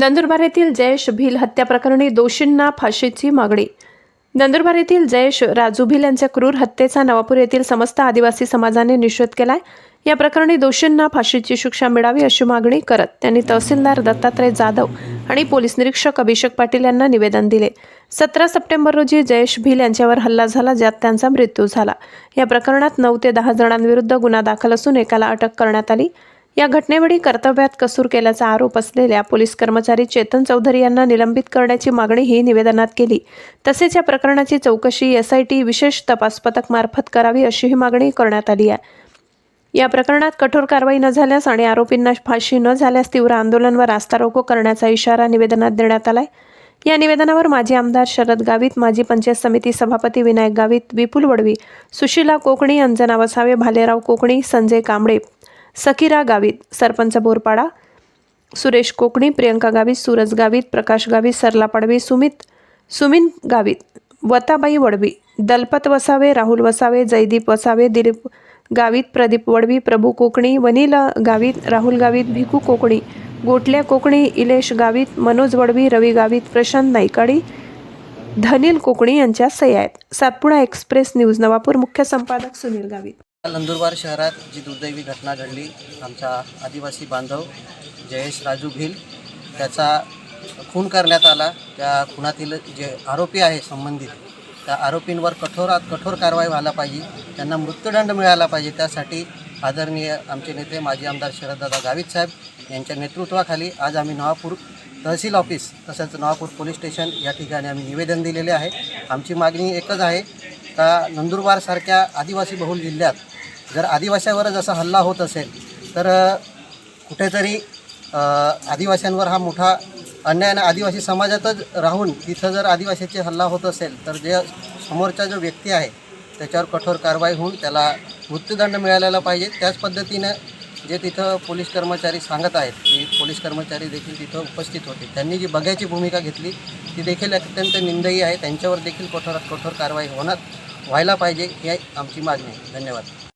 नंदुरबार येथील जयेश भिल हत्या प्रकरणी दोषींना फाशीची मागणी. नंदुरबार येथील जयेश राजू भिल यांच्या क्रूर हत्येचा नवापूर येथील समस्त आदिवासी समाजाने निषेध केलाय. या प्रकरणी दोषींना फाशीची शिक्षा मिळावी अशी मागणी करत त्यांनी तहसीलदार दत्तात्रय जाधव आणि पोलीस निरीक्षक अभिषेक पाटील यांना निवेदन दिले. सतरा सप्टेंबर रोजी जयेश भिल यांच्यावर हल्ला झाला ज्यात त्यांचा मृत्यू झाला. या प्रकरणात नऊ ते दहा जणांविरुद्ध गुन्हा दाखल असून एकाला अटक करण्यात आली. या घटनेवेळी कर्तव्यात कसूर केल्याचा आरोप असलेल्या पोलीस कर्मचारी चेतन चौधरी यांना निलंबित करण्याची मागणीही निवेदनात केली. तसेच या प्रकरणाची चौकशी एस आय टी विशेष तपास पथक मार्फत करावी अशीही मागणी करण्यात आली आहे. या प्रकरणात कठोर कारवाई न झाल्यास आणि आरोपींना फाशी न झाल्यास तीव्र आंदोलन व रास्ता रोको करण्याचा इशारा निवेदनात देण्यात आलाय. या निवेदनावर माजी आमदार शरद गावित माजी पंचायत समिती सभापती विनायक गावित विपुल वडवी सुशीला कोकणी अंजना वसावे भालेराव कोकणी संजय कांबळे सकिरा गावित सरपंच बोरपाडा सुरेश कोकणी प्रियंका गावित सूरज गावित प्रकाश गावित सरला पडवी सुमित सुमिन गावित वताबाई वडवी दलपत वसावे राहुल वसावे जयदीप वसावे दिलीप गावित प्रदीप वडवी प्रभू कोकणी वनिल गावित राहुल गावित भिकू कोकणी गोटल्या कोकणी इलेश गावित मनोज वडवी रवी गावित प्रशांत नाईकाडी धनील कोकणी यांच्या सह्या आहेत. सातपुडा एक्सप्रेस न्यूज नवापूर मुख्य संपादक सुनील गावित. नंदुरबार शहरात जी दुर्दैवी घटना घडली आमचा आदिवासी बांधव जयेश राजू भिल त्याचा खून करण्यात आला. त्या खुनातील जे आरोपी आहे संबंधित त्या आरोपींवर कठोरात कठोर कारवाई व्हायला पाहिजे त्यांना मृत्यूदंड मिळाला पाहिजे. त्यासाठी आदरणीय आमचे नेते माजी आमदार शरददादा गावित साहेब यांच्या नेतृत्वाखाली आज आम्ही नवापूर तहसील ऑफिस तसंच नवापूर पोलीस स्टेशन या ठिकाणी आम्ही निवेदन दिलेले आहे. आमची मागणी एकच आहे का नंदुरबारसारख्या आदिवासी बहुल जिल्ह्यात जर आदिवासीवर जसा हल्ला होत असेल तर कुठेतरी आदिवासींवर हा मोठा अन्याय आणि आदिवासी समाजातच राहून तिथं जर आदिवासीचे हल्ला होत असेल तर जे समोरचा जो व्यक्ती आहे त्याच्यावर कठोर कारवाई होऊन त्याला मृत्यूदंड मिळालेला पाहिजे. त्याच पद्धतीनं जे तिथं पोलीस कर्मचारी सांगत आहेत की पोलीस कर्मचारी देखील तिथं उपस्थित होते. त्यांनी जी बघ्याची भूमिका घेतली ती देखील अत्यंत निंदयी आहे. त्यांच्यावर देखील कठोरात कठोर कारवाई होणार व्हायला पाहिजे ही आमची मागणी आहे. धन्यवाद.